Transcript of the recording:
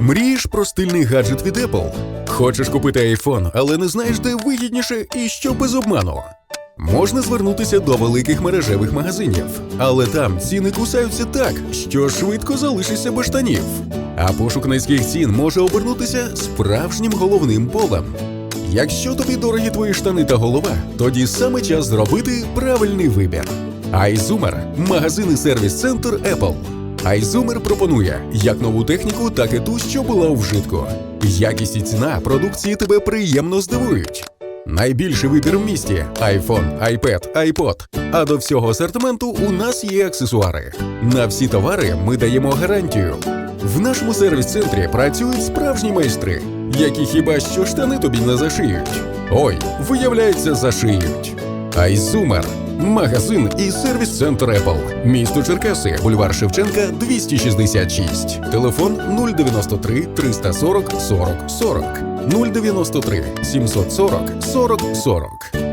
Мрієш про стильний гаджет від Apple? Хочеш купити iPhone, але не знаєш, де вигідніше і що без обману? Можна звернутися до великих мережевих магазинів, але там ціни кусаються так, що швидко залишишся без штанів. А пошук низьких цін може обернутися справжнім головним болем. Якщо тобі дорогі твої штани та голова, тоді саме час зробити правильний вибір. iZoomer – магазин і сервіс-центр Apple. iZoomer пропонує як нову техніку, так і ту, що була у вжитку. Якість і ціна продукції тебе приємно здивують. Найбільший вибір в місті iPhone, iPad, iPod. А до всього асортименту у нас є аксесуари. На всі товари ми даємо гарантію. В нашому сервіс-центрі працюють справжні майстри, які хіба що штани тобі не зашиють. Ой, виявляється, зашиють. Айзумер. Магазин і сервіс-центр Apple. Місто Черкаси, бульвар Шевченка, 266. Телефон 093 340 40 40. 093 740 40 40.